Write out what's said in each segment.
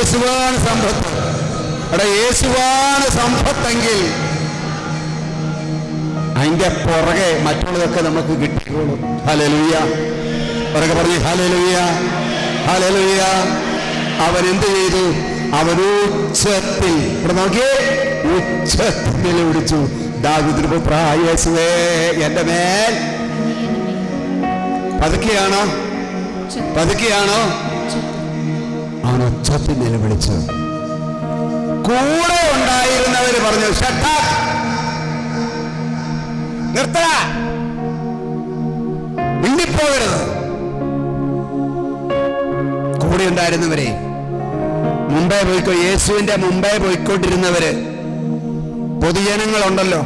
യേശുവാണ് സമ്പത്ത്. അവിടെ യേശുവാണ് സമ്പത്തെങ്കിൽ അതിന്റെ പുറകെ മറ്റുള്ളതൊക്കെ നമുക്ക് കിട്ടിക്കോളും. ഹലലുയ്യ പുറകെ പറഞ്ഞു ഹലലുയ്യ ഹലലുയ്യ അവൻ എന്ത് ചെയ്തു? അവൻ ഉച്ചത്തിൽ ഇവിടെ നോക്കിയേ ഉച്ചത്തിൽ വിളിച്ചു. ദാവിദിന് എന്റെ മേൽ. പതുക്കെയാണോ? പതുക്കെയാണോ? ഉച്ചത്തിൽ നിലവിളിച്ചു കൂടെ ഉണ്ടായിരുന്നവർ പറഞ്ഞു മിണ്ടിപ്പോകരുത്. കൂടെ ഉണ്ടായിരുന്നവരെ മുമ്പേ പോയിക്കോ യേശുവിന്റെ മുമ്പേ പോയിക്കൊണ്ടിരുന്നവര് പൊതുജനങ്ങളുണ്ടല്ലോ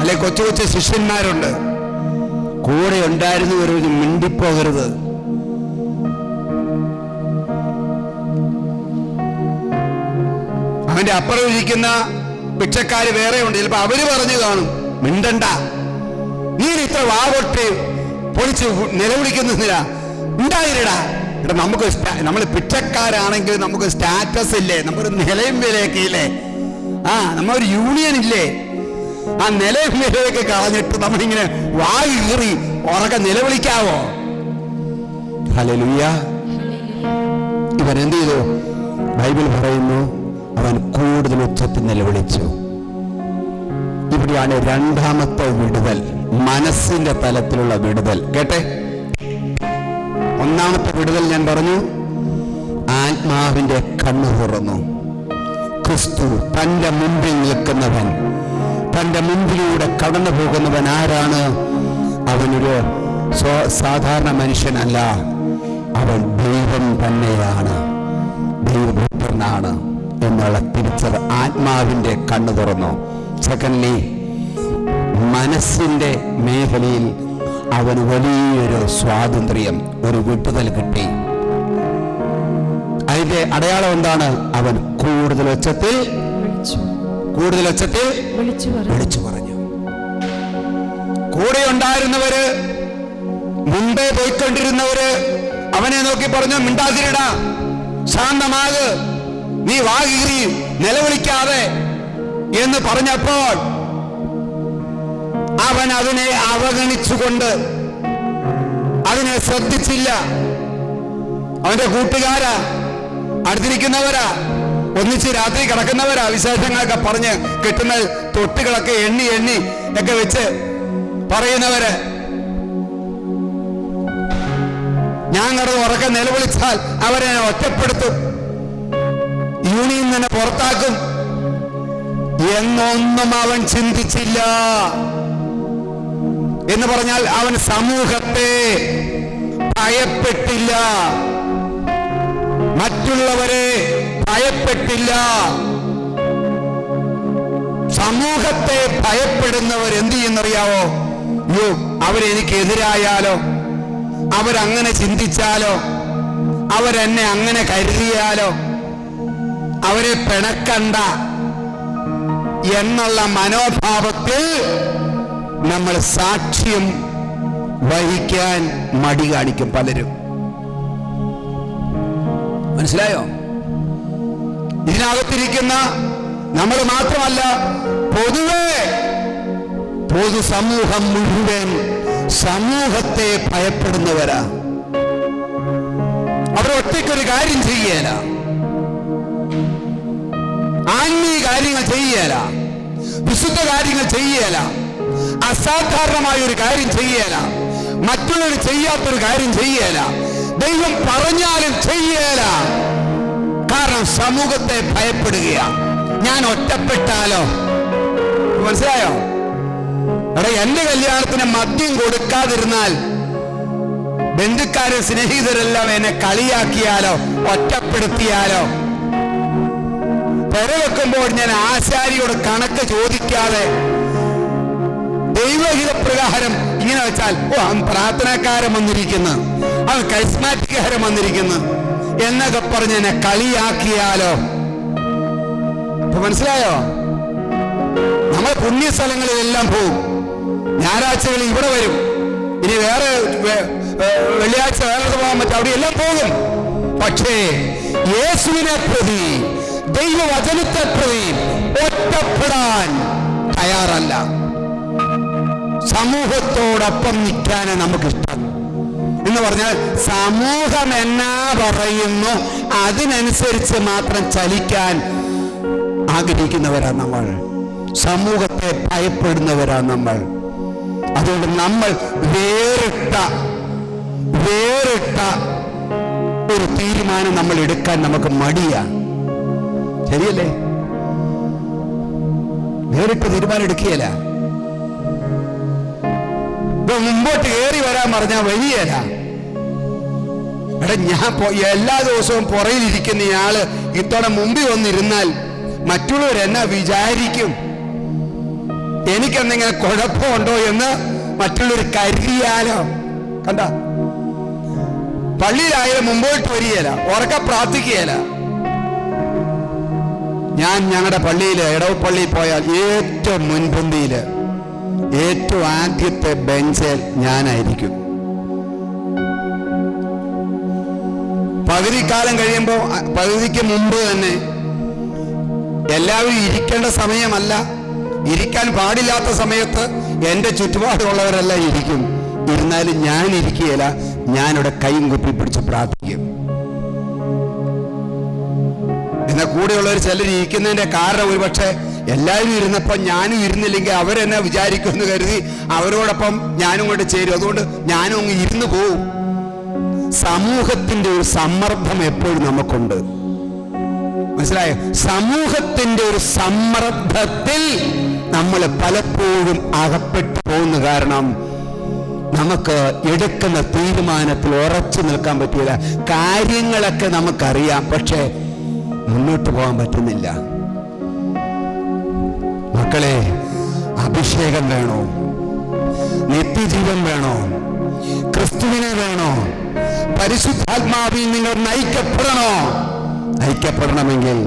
അല്ലെ കൊച്ചു കൊച്ചു ശിഷ്യന്മാരുണ്ട്. കൂടെ ഉണ്ടായിരുന്നവരൊരു മിണ്ടിപ്പോകരുത്. അവന്റെ അപ്പുറം ഇരിക്കുന്ന പിച്ചക്കാര് വേറെ ഉണ്ട്. ചിലപ്പോ അവർ പറഞ്ഞു കാണും. മിണ്ടണ്ട. നീ ഇത്ര വാവൊട്ടി പൊളിച്ച് നിലവിളിക്കുന്നില്ല ഉണ്ടായിരടാ എടാ നമുക്ക് നമ്മൾ പിച്ചക്കാരാണെങ്കിൽ നമുക്ക് സ്റ്റാറ്റസ് ഇല്ലേ? നമുക്കൊരു നിലയും വിലയൊക്കെ ഇല്ലേ? ആ നമ്മളൊരു യൂണിയൻ ഇല്ലേ? ആ നിലയും വിലയൊക്കെ കളഞ്ഞിട്ട് നമ്മളിങ്ങനെ വായി കീറി ഉറക്കെ നിലവിളിക്കാവോ? ഹലലുയ്യ ഇവൻ എന്ത് ചെയ്തു? ബൈബിൾ പറയുന്നു അവൻ കൂടുതൽ ഉച്ചത്തിൽ നിലവിളിച്ചു. ഇവിടെയാണ് രണ്ടാമത്തെ വിടുതൽ മനസ്സിന്റെ തലത്തിലുള്ള വിടുതൽ. കേട്ടെ? ഒന്നാമത്തെ വിടുതൽ ഞാൻ പറഞ്ഞു ആത്മാവിന്റെ കണ്ണു തുറന്നു. ക്രിസ്തു തന്റെ മുമ്പിൽ നിൽക്കുന്നവൻ തന്റെ മുമ്പിലൂടെ കടന്നു പോകുന്നവൻ ആരാണ്? അവനൊരു സാധാരണ മനുഷ്യനല്ല. അവൻ ദൈവം തന്നെയാണ്. ദൈവപുത്രനാണ്. എന്നുള്ള തിരിച്ചത് ആത്മാവിന്റെ കണ്ണു തുറന്നു. സെക്കൻഡ്ലി മനസ്സിന്റെ മേഖലയിൽ അവന് വലിയൊരു സ്വാതന്ത്ര്യം ഒരു വിട്ടുതൽ കിട്ടി. അതിന്റെ അടയാളം എന്താണ്? അവൻ കൂടുതൽ ഒച്ചത്തിൽ വിളിച്ചു. കൂടുതൽ ഒച്ചത്തിൽ വിളിച്ചു പറഞ്ഞു. കൂടെ ഉണ്ടായിരുന്നവര് മുമ്പേ പോയിക്കൊണ്ടിരുന്നവര് അവനെ നോക്കി പറഞ്ഞു മിണ്ടാതിരിടാ ശാന്തമാക്. നീ വാകീറി നിലവിളിക്കാതെ എന്ന് പറഞ്ഞപ്പോൾ അവൻ അതിനെ അവഗണിച്ചുകൊണ്ട് അതിനെ ശ്രദ്ധിച്ചില്ല. അവന്റെ കൂട്ടുകാരാ അടുത്തിരിക്കുന്നവരാ ഒന്നിച്ച് രാത്രി കിടക്കുന്നവരാ വിശേഷങ്ങളൊക്കെ പറഞ്ഞ് കിട്ടുന്ന തൊട്ടുകളൊക്കെ എണ്ണി എണ്ണി ഒക്കെ വെച്ച് പറയുന്നവര് ഞാൻ കിടന്ന് ഉറക്കം നിലവിളിച്ചാൽ അവരെ ഒറ്റപ്പെടുത്തും. യൂണിയൻ തന്നെ പുറത്താക്കും. എന്നൊന്നും അവൻ ചിന്തിച്ചില്ല. എന്ന് പറഞ്ഞാൽ അവൻ സമൂഹത്തെ ഭയപ്പെട്ടില്ല. മറ്റുള്ളവരെ ഭയപ്പെട്ടില്ല. സമൂഹത്തെ ഭയപ്പെടുന്നവർ എന്ത് ചെയ്യുന്നറിയാവോ? യോ അവരെനിക്കെതിരായാലോ? അവരങ്ങനെ ചിന്തിച്ചാലോ? അവരെന്നെ അങ്ങനെ കരുതിയാലോ? അവരെ പിണക്കണ്ട എന്നുള്ള മനോഭാവത്തിൽ നമ്മൾ സാക്ഷ്യം വഹിക്കാൻ മടി കാണിക്കും പലരും. മനസ്സിലായോ? ഇതിനകത്തിരിക്കുന്ന നമ്മൾ മാത്രമല്ല പൊതുവെ സമൂഹം മുഴുവൻ സമൂഹത്തെ ഭയപ്പെടുന്നവരാ. അവർ ഒറ്റയ്ക്കൊരു കാര്യം ചെയ്യല. ആത്മീയ കാര്യങ്ങൾ ചെയ്യല. വിശുദ്ധ കാര്യങ്ങൾ ചെയ്യല. അസാധാരണമായ ഒരു കാര്യം ചെയ്യല. മറ്റുള്ളവർ ചെയ്യാത്തൊരു കാര്യം ചെയ്യല. ദൈവം പറഞ്ഞാലും ചെയ്യല. കാരണം സമൂഹത്തെ ഭയപ്പെടുകയാണ് ഞാൻ ഒറ്റപ്പെട്ടാലോ? മനസ്സിലായോ? എടാ എന്റെ കല്യാണത്തിന് മദ്യം കൊടുക്കാതിരുന്നാൽ ബന്ധുക്കാരും സ്നേഹിതരെല്ലാം എന്നെ കളിയാക്കിയാലോ? ഒറ്റപ്പെടുത്തിയാലോ? പെരവെക്കുമ്പോൾ ഞാൻ ആശാരിയോട് കണക്ക് ചോദിക്കാതെ ദൈവഹിതപ്രകാരം ഇങ്ങനെ വെച്ചാൽ ഓ അവൻ പ്രാർത്ഥനക്കാരൻ വന്നിരിക്കുന്നു. അവൻ കരിസ്മാറ്റിക്കാരൻ വന്നിരിക്കുന്നു. എന്നൊക്കെ പറഞ്ഞ് എന്നെ കളിയാക്കിയാലോ? ഇപ്പൊ മനസ്സിലായോ? നമ്മൾ പുണ്യ സ്ഥലങ്ങളിലെല്ലാം പോകും ഞായറാഴ്ചകളിൽ ഇവിടെ വരും. ഇനി വേറെ വെള്ളിയാഴ്ച വേറെ പോകാൻ പറ്റും? അവിടെ എല്ലാം പോകും. പക്ഷേ യേശുവിനെ പ്രതി ദൈവവചനത്തെ പ്രതി ഒറ്റപ്പെടാൻ തയ്യാറല്ല. സമൂഹത്തോടൊപ്പം നമുക്ക് നമുക്കിഷ്ടം. എന്ന് പറഞ്ഞാൽ സമൂഹം എന്നാ പറയുന്നു അതിനനുസരിച്ച് മാത്രം ചലിക്കാൻ ആഗ്രഹിക്കുന്നവരാണ് നമ്മൾ. സമൂഹത്തെ ഭയപ്പെടുന്നവരാണ് നമ്മൾ. അതുകൊണ്ട് നമ്മൾ വേറിട്ട വേറിട്ട ഒരു തീരുമാനം നമ്മൾ എടുക്കാൻ നമുക്ക് മടിയാണ്. ശരിയല്ലേ? നേരിട്ട് തീരുമാനം എടുക്കുകയല്ല മുമ്പോട്ട് കയറി വരാൻ പറഞ്ഞാൽ വരികയല്ല എടാ ഞാൻ എല്ലാ ദിവസവും പുറയിലിരിക്കുന്ന ഇയാൾ ഇത്തവണ മുമ്പിൽ വന്നിരുന്നാൽ മറ്റുള്ളവർ എന്നാ വിചാരിക്കും. എനിക്കെന്തെങ്കിലും കുഴപ്പമുണ്ടോ എന്ന് മറ്റുള്ളവർ കരുതിയാലോ. കണ്ട? പള്ളിയിലായാലും മുമ്പോട്ട് വരികയല്ല. ഉറക്കെ പ്രാർത്ഥിക്കുകയില്ല. ഞാൻ ഞങ്ങളുടെ പള്ളിയിൽ ഇടവപ്പള്ളി പോയാൽ ഏറ്റവും മുൻപന്തിയിൽ ഏറ്റവും ആദ്യത്തെ ബെഞ്ചിൽ ഞാനായിരിക്കും. പകുതിക്കാലം കഴിയുമ്പോൾ പകുതിക്ക് മുമ്പ് തന്നെ എല്ലാവരും ഇരിക്കേണ്ട സമയമല്ല. ഇരിക്കാൻ പാടില്ലാത്ത സമയത്ത് എന്റെ ചുറ്റുപാടുള്ളവരെല്ലാം ഇരിക്കും. ഇരുന്നാലും ഞാൻ ഇരിക്കുകയില്ല ഞാനിവിടെ കൈയും കുപ്പി പിടിച്ച് പ്രാർത്ഥിക്കും. എന്നാൽ കൂടെയുള്ളവർ ചിലർ ഇരിക്കുന്നതിന്റെ കാരണം ഒരു പക്ഷേ എല്ലാവരും ഇരുന്നപ്പോൾ ഞാനും ഇരുന്നില്ലെങ്കിൽ അവരെന്നെ വിചാരിക്കുമെന്ന് കരുതി അവരോടൊപ്പം ഞാനും കൊണ്ട് ചേരും. അതുകൊണ്ട് ഞാനും അങ്ങ് ഇരുന്ന് പോവും. സമൂഹത്തിന്റെ ഒരു സമ്മർദ്ദം എപ്പോഴും നമുക്കുണ്ട്. മനസ്സിലായോ? സമൂഹത്തിന്റെ ഒരു സമ്മർദ്ദത്തിൽ നമ്മൾ പലപ്പോഴും അകപ്പെട്ടു പോകുന്ന കാരണം നമുക്ക് എടുക്കുന്ന തീരുമാനത്തിൽ ഉറച്ചു നിൽക്കാൻ പറ്റില്ല. കാര്യങ്ങളൊക്കെ നമുക്കറിയാം. പക്ഷേ മുന്നോട്ട് പോകാൻ പറ്റുന്നില്ല. മക്കളെ അഭിഷേകം വേണോ? നിത്യജീവൻ വേണോ? ക്രിസ്തുവിനെ വേണോ? പരിശുദ്ധാത്മാവിൽ നിങ്ങൾ നയിക്കപ്പെടണോ? നയിക്കപ്പെടണമെങ്കിൽ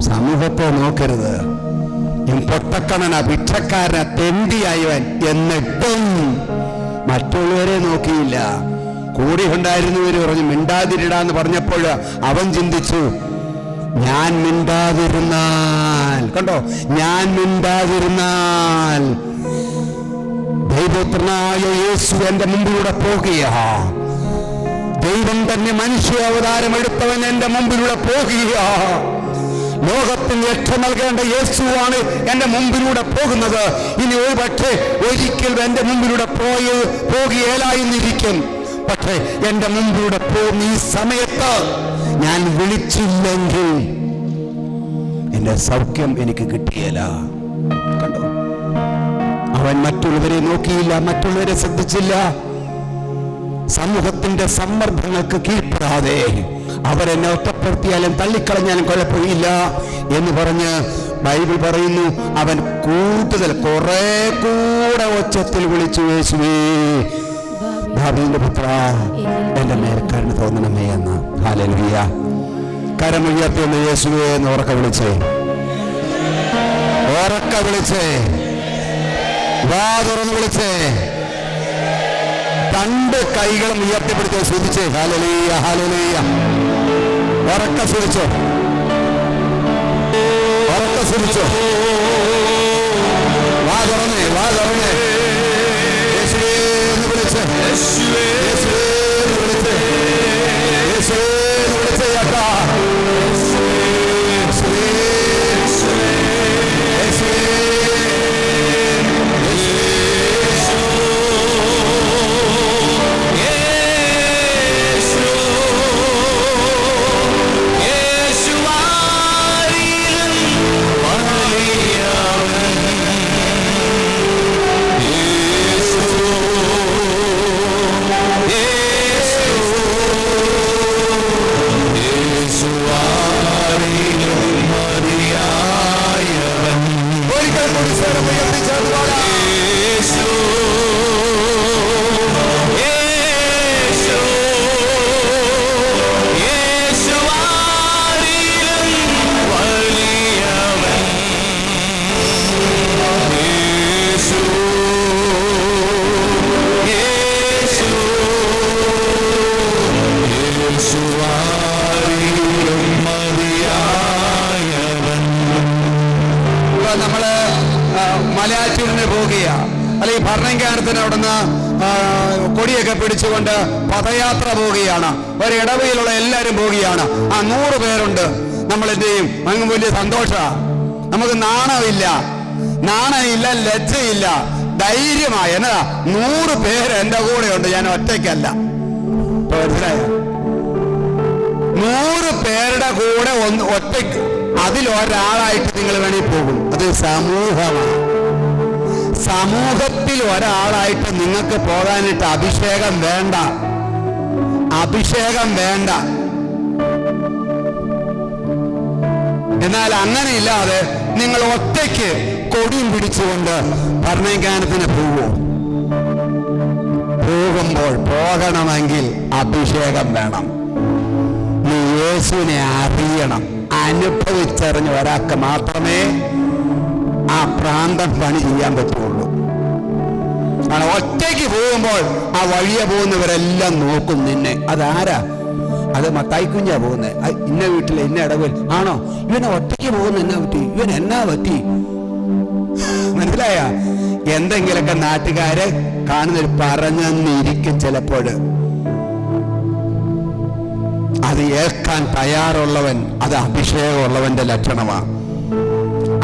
സമൂഹത്തെ നോക്കരുത്. ഞാൻ പൊട്ടക്കണന ഭിക്ഷക്കാരന തെണ്ടിയായവൻ എന്നിട്ടും മറ്റുള്ളവരെ നോക്കിയില്ല. കൂടി ഉണ്ടായിരുന്നവര് പറഞ്ഞു മിണ്ടാതിരിടാന്ന് പറഞ്ഞപ്പോൾ അവൻ ചിന്തിച്ചു ഞാൻ മിണ്ടാതിരുന്നാൽ. കണ്ടോ? ഞാൻ മിണ്ടാതിരുന്നാൽ. ദൈവത്തിനായ യേശു എന്റെ മുമ്പിലൂടെ പോകുക ദൈവം തന്നെ മനുഷ്യ അവതാരം എടുത്തവൻ എന്റെ മുമ്പിലൂടെ പോകുക ലോകത്തിന് രക്ഷ നൽകേണ്ട യേശുവാണ് എന്റെ മുമ്പിലൂടെ പോകുന്നത്. ഇനി ഒരു പക്ഷേ ഒരിക്കൽ എന്റെ മുമ്പിലൂടെ പോയി പോകുകയില്ലായിരിക്കും പക്ഷേ എന്റെ മുമ്പിലൂടെ പോകുന്ന ഈ സമയത്ത്. ഞാൻ വിളിച്ചില്ലെങ്കിൽ എന്റെ സൗഖ്യം എനിക്ക് കിട്ടിയല്ല കണ്ടോ? അവൻ മറ്റുള്ളവരെ നോക്കിയില്ല മറ്റുള്ളവരെ ശ്രദ്ധിച്ചില്ല. സമൂഹത്തിന്റെ സമ്മർദ്ദങ്ങൾക്ക് കീഴ്പ്പെടാതെ അവരെന്നെ ഒറ്റപ്പെടുത്തിയാലും തള്ളിക്കളഞ്ഞാലും കുഴപ്പമില്ല എന്ന് പറഞ്ഞ് ബൈബിൾ പറയുന്നു അവൻ കൂടുതൽ കുറെ കൂടെ ഒച്ചത്തിൽ വിളിച്ചു യേശുവേ ഭാവിന്റെ പുത്ര എന്റെ മേൽക്കാരന് തോന്നണമേ എന്ന്. ഹാലലുയ കരമുയർത്തിയുള്ള യേശുവേ എന്ന് ഉറക്ക വിളിച്ചേ. ഉറക്ക വിളിച്ചേ. വാ തുറന്ന് വിളിച്ചേ. രണ്ട് കൈകളും ഉയർത്തിപ്പിടിച്ച് ശ്രദ്ധിച്ചേ ഹാലലീയ ഹാലലീയ ഉറക്ക ശ്രദ്ധിച്ചോ ഉറക്ക ശ്രദ്ധിച്ചോ വാ തുറന്നേ വാ തുറന്നേ. എന്ന് വിളിച്ച് യേശുവേ എന്ന് വിളിച്ച് യേശുവേ ഭരണങ്കാരത്തിന് അവിടുന്ന് കൊടിയൊക്കെ പിടിച്ചുകൊണ്ട് പദയാത്ര പോവുകയാണ്. ഒരു ഇടവയിലുള്ള എല്ലാവരും പോവുകയാണ്. ആ നൂറ് പേരുണ്ട്. നമ്മൾ എന്ത് ചെയ്യും? അങ്ങ് വലിയ സന്തോഷമാണ് നമുക്ക് നാണമില്ല. നാണമില്ല ലജ്ജയില്ല. ധൈര്യമായ. എന്നതാ നൂറ് പേര് എന്റെ കൂടെയുണ്ട്. ഞാൻ ഒറ്റയ്ക്കല്ല. നൂറ് പേരുടെ കൂടെ ഒന്ന് ഒറ്റയ്ക്ക്. അതിലൊരാളായിട്ട് നിങ്ങൾ വേണമെങ്കിൽ പോകും. അത് സമൂഹമാണ്. സമൂഹത്തിൽ ഒരാളായിട്ട് നിങ്ങൾക്ക് പോകാനായിട്ട് അഭിഷേകം വേണ്ട. അഭിഷേകം വേണ്ട. എന്നാൽ അങ്ങനെയില്ലാതെ നിങ്ങൾ ഒറ്റയ്ക്ക് കൊടിയും പിടിച്ചുകൊണ്ട് ഭരണജ്ഞാനത്തിന് പോവോ? പോകുമ്പോൾ പോകണമെങ്കിൽ അഭിഷേകം വേണം. നീ യേശുവിനെ അറിയണം. അനുഭവിച്ചറിഞ്ഞ ഒരാൾക്ക് മാത്രമേ ആ പ്രാന്തം പണി ചെയ്യാൻ പറ്റുള്ളൂ കാരണം ഒറ്റയ്ക്ക് പോകുമ്പോൾ ആ വഴിയെ പോകുന്നവരെല്ലാം നോക്കും നിന്നെ. അതാരാ? അത് മത്തായിക്കുഞ്ഞാ പോകുന്നത് ഇന്ന വീട്ടിലെ ഇന്ന ഇടവിൽ. ആണോ? ഇവനെ ഒറ്റയ്ക്ക് പോകുന്ന എന്നാ പറ്റി? ഇവൻ എന്നാ പറ്റി? മനസ്സിലായ? എന്തെങ്കിലൊക്കെ നാട്ടുകാര് കാണുന്നൊരു പറഞ്ഞെന്നിരിക്കും ചിലപ്പോൾ അത് ഏൽക്കാൻ തയ്യാറുള്ളവൻ അത് അഭിഷേകമുള്ളവന്റെ ലക്ഷണമാണ്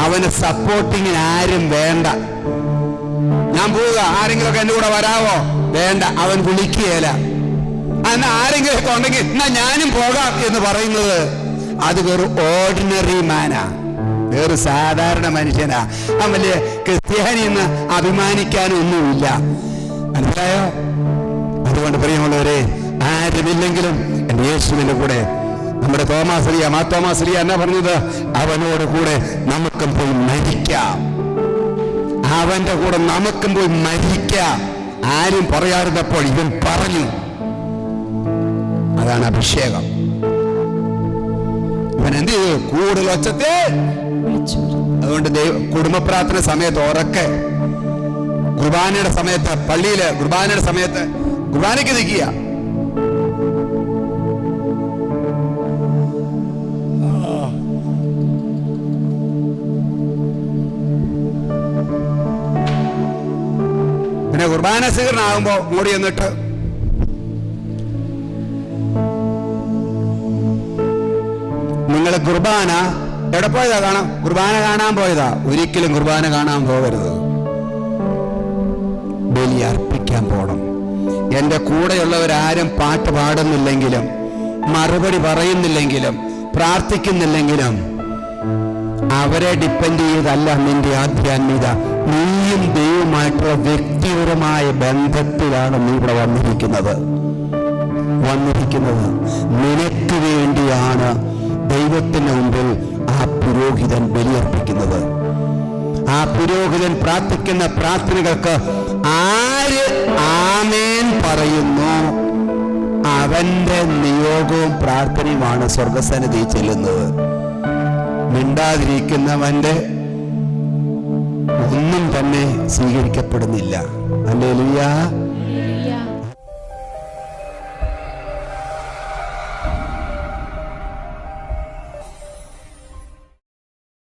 അവന് സപ്പോർട്ടിങ്ങിന് ആരും വേണ്ട. ഞാൻ പോവുക. ആരെങ്കിലുമൊക്കെ എന്റെ കൂടെ വരാവോ? വേണ്ട അവൻ വിളിക്കുകയില്ല. എന്നാ ആരെങ്കിലും ഒക്കെ ഉണ്ടെങ്കിൽ എന്നാ ഞാനും പോകാം എന്ന് പറയുന്നത്? അത് വെറും ഓർഡിനറി മാനാ വേറെ സാധാരണ മനുഷ്യനാ. അവൻ വലിയ ക്രിസ്ത്യാനി എന്ന് അഭിമാനിക്കാനൊന്നുമില്ല. മനസ്സിലായോ? അതുകൊണ്ട് പ്രിയമുള്ളവരെ ആരുമില്ലെങ്കിലും യേശുവിന്റെ കൂടെ നമ്മുടെ തോമാശ്രീയ മാ തോമാശ്രീയ എന്നാ പറഞ്ഞത്? അവനോട് കൂടെ നമുക്കും പോയി മരിക്കാം. അവന്റെ കൂടെ നമുക്കും പോയി മരിക്ക. ആരും പറയാറുന്നപ്പോൾ ഇവൻ പറഞ്ഞു അതാണ് അഭിഷേകം. ഇവൻ എന്ത് ചെയ്തു? കൂടുതൽ ഒച്ചത്തെ അതുകൊണ്ട് കുടുംബ പ്രാർത്ഥന സമയത്ത് ഉറക്കെ കുർബാനയുടെ സമയത്ത് പള്ളിയിൽ കുർബാനയുടെ സമയത്ത് കുർബാനയ്ക്ക് നിൽക്കുക. കുർബാന സ്വീകരണമാകുമ്പോ മോടി എന്നിട്ട് നിങ്ങൾ കുർബാന എവിടെ പോയതാ കാണാം കുർബാന കാണാൻ പോയതാ. ഒരിക്കലും കുർബാന കാണാൻ പോകരുത്. ബലി അർപ്പിക്കാൻ പോണം. എന്റെ കൂടെയുള്ളവരാരും പാട്ട് പാടുന്നില്ലെങ്കിലും മറുപടി പറയുന്നില്ലെങ്കിലും പ്രാർത്ഥിക്കുന്നില്ലെങ്കിലും അവരെ ഡിപ്പെൻഡ് ചെയ്തല്ല നിന്റെ ആധ്യാത്മികത. നീയും ദൈവമായിട്ടുള്ള വ്യക്തിപരമായ ബന്ധത്തിലാണ് നീ ഇവിടെ വന്നിരിക്കുന്നത്. വന്നിരിക്കുന്നത്. നിനക്ക് വേണ്ടിയാണ് ദൈവത്തിന് മുമ്പിൽ ആ പുരോഹിതൻ ബലിയർപ്പിക്കുന്നത്. ആ പുരോഹിതൻ പ്രാർത്ഥിക്കുന്ന പ്രാർത്ഥനകൾക്ക് ആര് ആമേൻ പറയുന്നു? അവന്റെ നിയോഗവും പ്രാർത്ഥനയുമാണ് സ്വർഗസന്നിധി ചെല്ലുന്നത്. മിണ്ടാതിരിക്കുന്നവന്റെ തന്നെ സ്വീകരിക്കപ്പെടുന്നില്ല. അല്ലേ